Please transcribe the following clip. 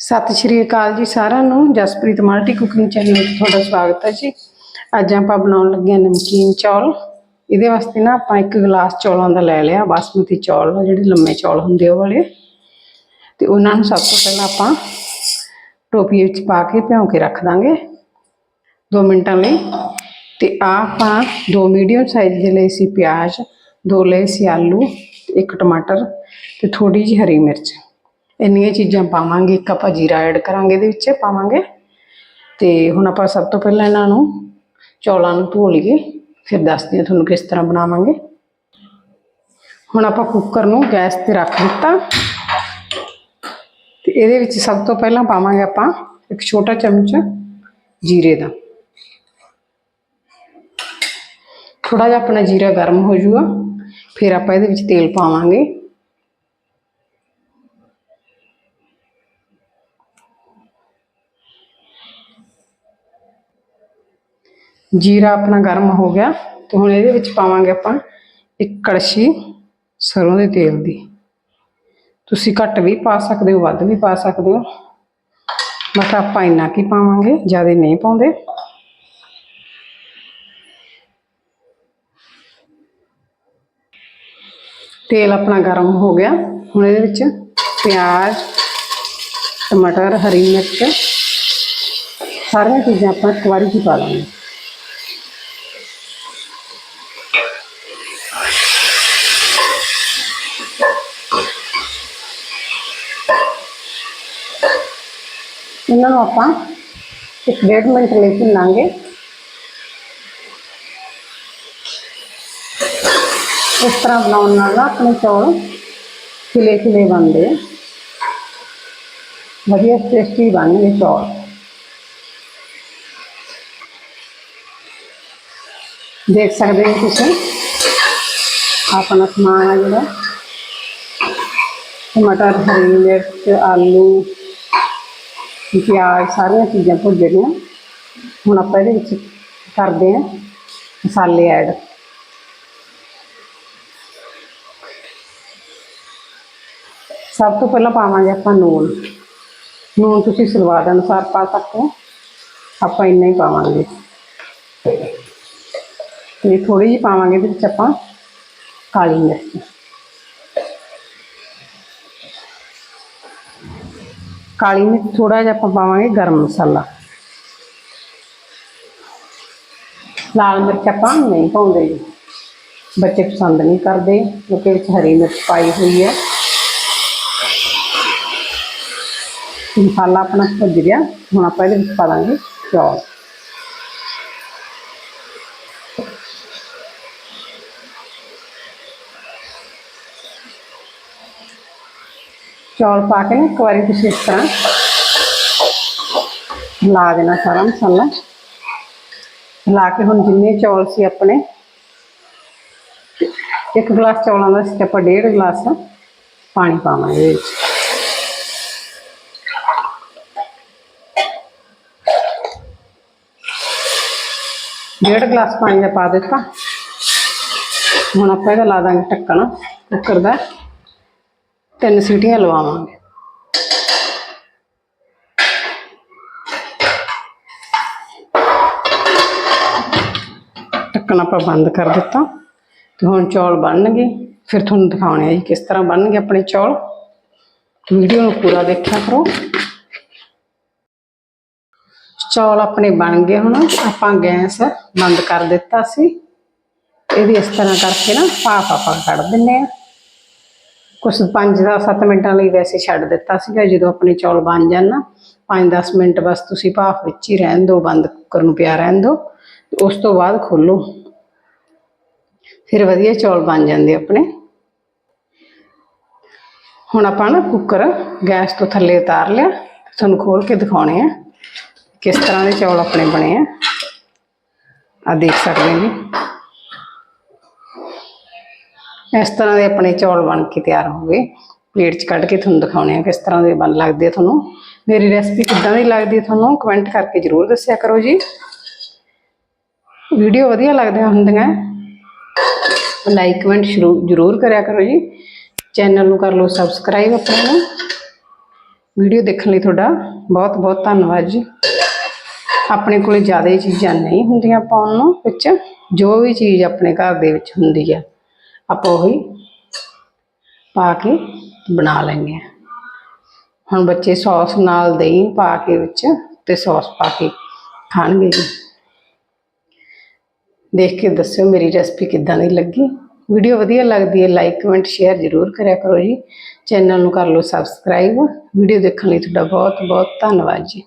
ਸਤਿ ਸ਼੍ਰੀ ਅਕਾਲ ਜੀ ਸਾਰਿਆਂ ਨੂੰ। ਜਸਪ੍ਰੀਤ ਮਲਟੀ ਕੁਕਿੰਗ ਚੈਨਲ ਵਿੱਚ ਤੁਹਾਡਾ ਸਵਾਗਤ ਹੈ ਜੀ। ਅੱਜ ਆਪਾਂ ਬਣਾਉਣ ਲੱਗੇ ਹਾਂ ਨਮਕੀਨ ਚੌਲ। ਇਹਦੇ ਵਾਸਤੇ ਨਾ ਆਪਾਂ ਇੱਕ ਗਲਾਸ ਚੌਲਾਂ ਦਾ ਲੈ ਲਿਆ, ਬਾਸਮਤੀ ਚੌਲ ਜਿਹੜੇ ਲੰਮੇ ਚੌਲ ਹੁੰਦੇ ਉਹ ਵਾਲੇ। ਤੇ ਉਹਨਾਂ ਨੂੰ ਸਭ ਤੋਂ ਪਹਿਲਾਂ ਆਪਾਂ ਟੋਪੀ ਵਿੱਚ ਪਾ ਕੇ ਭਿਉਂ ਕੇ ਰੱਖ ਦਾਂਗੇ। 2 ਮਿੰਟਾਂ ਲਈ। ਤੇ ਆਹ ਆਪਾਂ ਦੋ ਮੀਡੀਅਮ ਸਾਈਜ਼ ਦੇ ਲਏ ਸੀ ਪਿਆਜ਼, ਦੋ ਲਏ ਸੀ ਆਲੂ ਤੇ ਇੱਕ ਟਮਾਟਰ ਤੇ ਥੋੜੀ ਜਿਹੀ ਹਰੀ ਮਿਰਚ। ਇੰਨੀਆਂ ਚੀਜ਼ਾਂ ਪਾਵਾਂਗੇ, ਇੱਕ ਆਪਾਂ ਜੀਰਾ ਐਡ ਕਰਾਂਗੇ ਇਹਦੇ ਵਿੱਚ, ਪਾਵਾਂਗੇ। ਤੇ ਹੁਣ ਆਪਾਂ ਸਭ ਤੋਂ ਪਹਿਲਾਂ ਇਹਨਾਂ ਨੂੰ ਚੌਲਾਂ ਨੂੰ ਧੋ ਲਈਏ, ਫਿਰ ਦੱਸਦੀ ਹਾਂ ਤੁਹਾਨੂੰ ਕਿਸ ਤਰ੍ਹਾਂ ਬਣਾਵਾਂਗੇ। ਹੁਣ ਆਪਾਂ ਕੁੱਕਰ ਨੂੰ ਗੈਸ ਤੇ ਰੱਖ ਦਿੱਤਾ। ਤੇ ਇਹਦੇ ਵਿੱਚ ਸਭ ਤੋਂ ਪਹਿਲਾਂ ਪਾਵਾਂਗੇ ਆਪਾਂ ਇੱਕ ਛੋਟਾ ਚਮਚ ਜੀਰੇ ਦਾ। ਥੋੜਾ ਜਿਹਾ ਆਪਣਾ ਜੀਰਾ ਗਰਮ ਹੋ ਜਾਊਗਾ, ਫਿਰ ਆਪਾਂ ਇਹਦੇ ਵਿੱਚ ਤੇਲ ਪਾਵਾਂਗੇ। ਜੀਰਾ ਆਪਣਾ ਗਰਮ ਹੋ ਗਿਆ ਤੇ ਹੁਣ ਇਹਦੇ ਵਿੱਚ ਪਾਵਾਂਗੇ ਆਪਾਂ ਇੱਕ ਕੜਛੀ ਸਰੋਂ ਦੇ ਤੇਲ ਦੀ। ਤੁਸੀਂ ਘੱਟ ਵੀ ਪਾ ਸਕਦੇ ਹੋ, ਵੱਧ ਵੀ ਪਾ ਸਕਦੇ ਹੋ। ਬਸ ਆਪਾਂ ਇੰਨਾ ਕੀ ਪਾਵਾਂਗੇ, ਜ਼ਿਆਦਾ ਨਹੀਂ ਪਾਉਂਦੇ। ਤੇਲ ਆਪਣਾ ਗਰਮ ਹੋ ਗਿਆ। ਹੁਣ ਇਹਦੇ ਵਿੱਚ ਪਿਆਜ਼, ਟਮਾਟਰ, ਹਰੀ ਮਿਰਚ, ਸਾਰੀਆਂ ਚੀਜ਼ਾਂ ਆਪਾਂ ਇੱਕ ਵਾਰੀ ਹੀ ਪਾ ਲਾਂਗੇ। ਇਹਨਾਂ ਨੂੰ ਆਪਾਂ ਇੱਕ ਡੇਢ ਮਿੰਟ ਲਈ ਭੁੰਨਾਂਗੇ ਇਸ ਤਰ੍ਹਾਂ ਬਣਾਉਣ ਨਾਲ ਨਾ ਆਪਣੇ ਚੌਲ ਖਿਲੇ ਖਿਲੇ ਬਣਦੇ ਆ। ਵਧੀਆ ਟੇਸਟੀ ਬਣਨਗੇ ਚੌਲ ਦੇਖ ਸਕਦੇ ਹੋ ਤੁਸੀਂ ਆਪਣਾ ਸਮਾਨ ਆ ਜਿਹੜਾ ਟਮਾਟਰ ਹਰੀ ਮਿਰਚ ਆਲੂ ਪਿਆਜ਼ ਸਾਰੀਆਂ ਚੀਜ਼ਾਂ ਭੁੱਜ ਗਈਆਂ ਹੁਣ ਆਪਾਂ ਇਹਦੇ ਵਿੱਚ ਕਰਦੇ ਹਾਂ ਮਸਾਲੇ ਐਡ। ਸਭ ਤੋਂ ਪਹਿਲਾਂ ਪਾਵਾਂਗੇ ਆਪਾਂ ਨੂਣ ਨੂਣ ਤੁਸੀਂ ਸਵਾਦ ਅਨੁਸਾਰ ਪਾ ਸਕਦੇ ਹੋ। ਆਪਾਂ ਇੰਨਾ ਹੀ ਪਾਵਾਂਗੇ। ਤੇ ਥੋੜੀ ਜਿਹੀ ਪਾਵਾਂਗੇ ਇਹਦੇ ਵਿੱਚ ਆਪਾਂ ਕਾਲੀ ਮਿਰਚ। ਕਾਲੀ ਮਿਰਚ ਥੋੜਾ ਜਿਹਾ ਆਪਾਂ ਪਾਵਾਂਗੇ ਗਰਮ ਮਸਾਲਾ ਲਾਲ ਮਿਰਚ ਆਪਾਂ ਨਹੀਂ ਪਾਉਂਦੇ ਜੀ ਬੱਚੇ ਪਸੰਦ ਨਹੀਂ ਕਰਦੇ ਕਿਉਂਕਿ ਵਿੱਚ ਹਰੀ ਮਿਰਚ ਪਾਈ ਹੋਈ ਹੈ ਮਸਾਲਾ ਆਪਣਾ ਭੁੱਜ ਗਿਆ ਹੁਣ ਆਪਾਂ ਇਹਦੇ ਵਿੱਚ ਪਾ ਦਾਂਗੇ ਚੌਲ ਚੌਲ ਪਾ ਕੇ ਨਾ ਇੱਕ ਵਾਰੀ ਤੁਸੀਂ ਇਸ ਤਰ੍ਹਾਂ ਲਾ ਦੇਣਾ ਸਾਰਾ ਮਸਾਲਾ। ਲਾ ਕੇ ਹੁਣ ਜਿੰਨੇ ਚੌਲ ਸੀ ਆਪਣੇ, ਇੱਕ ਗਲਾਸ ਚੌਲਾਂ ਦਾ ਸੀ ਆਪਾਂ ਡੇਢ ਗਲਾਸ ਪਾਣੀ ਪਾਵਾਂਗੇ ਇਹਦੇ ਵਿੱਚ। ਡੇਢ ਗਲਾਸ ਪਾਣੀ ਦਾ ਪਾ ਦਿੱਤਾ। ਹੁਣ ਆਪਾਂ ਇਹਦਾ ਲਾ ਦਾਂਗੇ ਢੱਕਣ। ਕੁੱਕਰ ਦਾ ਤਿੰਨ ਸੀਟੀਆਂ ਲਵਾਵਾਂਗੇ। ਢੱਕਣ ਆਪਾਂ ਬੰਦ ਕਰ ਦਿੱਤਾ ਤੇ ਹੁਣ ਚੌਲ ਬਣਨਗੇ। ਫਿਰ ਤੁਹਾਨੂੰ ਦਿਖਾਉਣੇ ਆ ਜੀ ਕਿਸ ਤਰ੍ਹਾਂ ਬਣਨਗੇ ਆਪਣੇ ਚੌਲ। ਵੀਡੀਓ ਨੂੰ ਪੂਰਾ ਦੇਖਿਆ ਕਰੋ। ਚੌਲ ਆਪਣੇ ਬਣ ਗਏ ਹੁਣ। ਆਪਾਂ ਗੈਸ ਬੰਦ ਕਰ ਦਿੱਤਾ ਸੀ। ਇਹਦੀ ਇਸ ਤਰ੍ਹਾਂ ਕਰਕੇ ਨਾ ਭਾਫ ਆਪਾਂ ਕੱਢ ਦਿੰਨੇ ਆ। ਕੁਛ 5 ਦਾ 7 ਮਿੰਟਾਂ ਲਈ ਵੈਸੇ ਛੱਡ ਦਿੱਤਾ ਸੀਗਾ, ਜਦੋਂ ਆਪਣੇ ਚੌਲ ਬਣ ਜਾਣ ਨਾ 5-10 ਮਿੰਟ ਬਸ ਤੁਸੀਂ ਭਾਫ ਵਿੱਚ ਹੀ ਰਹਿਣ ਦਿਓ, ਬੰਦ ਕੁੱਕਰ ਨੂੰ ਪਿਆ ਰਹਿਣ ਦਿਓ ਉਸ ਤੋਂ ਬਾਅਦ ਖੋਲੋ। ਫਿਰ ਵਧੀਆ ਚੌਲ ਬਣ ਜਾਂਦੇ ਆਪਣੇ। ਹੁਣ ਆਪਾਂ ਨਾ ਕੁੱਕਰ, ਗੈਸ ਤੋਂ ਥੱਲੇ ਉਤਾਰ ਲਿਆ ਤੁਹਾਨੂੰ ਖੋਲ ਕੇ ਦਿਖਾਉਣੇ ਆ, ਕਿਸ ਤਰ੍ਹਾਂ ਦੇ ਚੌਲ ਆਪਣੇ ਬਣੇ ਆ। ਆ ਦੇਖ ਸਕਦੇ ਹੋ ਇਸ ਤਰ੍ਹਾਂ ਦੇ ਆਪਣੇ ਚੌਲ ਬਣ ਕੇ ਤਿਆਰ ਹੋ ਗਏ। ਪਲੇਟ 'ਚ ਕੱਢ ਕੇ ਤੁਹਾਨੂੰ ਦਿਖਾਉਣੇ ਆ ਕਿਸ ਤਰ੍ਹਾਂ ਦੇ ਬਣ ਲੱਗਦੇ ਆ ਤੁਹਾਨੂੰ। ਮੇਰੀ ਰੈਸਪੀ ਕਿੱਦਾਂ ਦੀ ਲੱਗਦੀ ਤੁਹਾਨੂੰ ਕਮੈਂਟ ਕਰਕੇ ਜਰੂਰ ਦੱਸਿਆ ਕਰੋ ਜੀ। ਵੀਡੀਓ ਵਧੀਆ ਲੱਗਦੀਆਂ ਹੁੰਦੀਆਂ। ਲਾਈਕ ਕਮੈਂਟ ਜਰੂਰ ਕਰਿਆ ਕਰੋ ਜੀ। ਚੈਨਲ ਨੂੰ ਕਰ ਲਓ ਸਬਸਕ੍ਰਾਈਬ ਆਪਣੇ ਨੂੰ। ਵੀਡੀਓ ਦੇਖਣ ਲਈ ਤੁਹਾਡਾ ਬਹੁਤ ਬਹੁਤ ਧੰਨਵਾਦ ਜੀ। ਆਪਣੇ ਕੋਲੇ ਜ਼ਿਆਦਾ ਚੀਜ਼ਾਂ ਨਹੀਂ ਹੁੰਦੀਆਂ ਪਾਉਣ ਨੂੰ ਵਿੱਚ। ਜੋ ਵੀ ਚੀਜ਼ ਆਪਣੇ ਘਰ ਦੇ ਵਿੱਚ ਹੁੰਦੀ ਹੈ ਆਪਾਂ ਉਹੀ ਪਾ ਕੇ ਬਣਾ ਲੈਂਦੇ ਹਾਂ। ਹੁਣ ਬੱਚੇ ਸੌਸ ਨਾਲ ਦਹੀਂ ਪਾ ਕੇ ਵਿੱਚ ਤੇ ਸੌਸ ਪਾ ਕੇ ਖਾਣਗੇ ਜੀ। ਦੇਖ ਕੇ ਦੱਸਿਓ ਮੇਰੀ ਰੈਸਪੀ ਕਿੱਦਾਂ ਦੀ ਲੱਗੀ। ਵੀਡੀਓ ਵਧੀਆ ਲੱਗਦੀ ਹੈ ਲਾਈਕ ਕਮੈਂਟ ਸ਼ੇਅਰ ਜ਼ਰੂਰ ਕਰਿਆ ਕਰੋ ਜੀ। ਚੈਨਲ ਨੂੰ ਕਰ ਲਓ ਸਬਸਕ੍ਰਾਈਬ ਵੀਡੀਓ ਦੇਖਣ ਲਈ ਤੁਹਾਡਾ ਬਹੁਤ ਬਹੁਤ ਧੰਨਵਾਦ ਜੀ।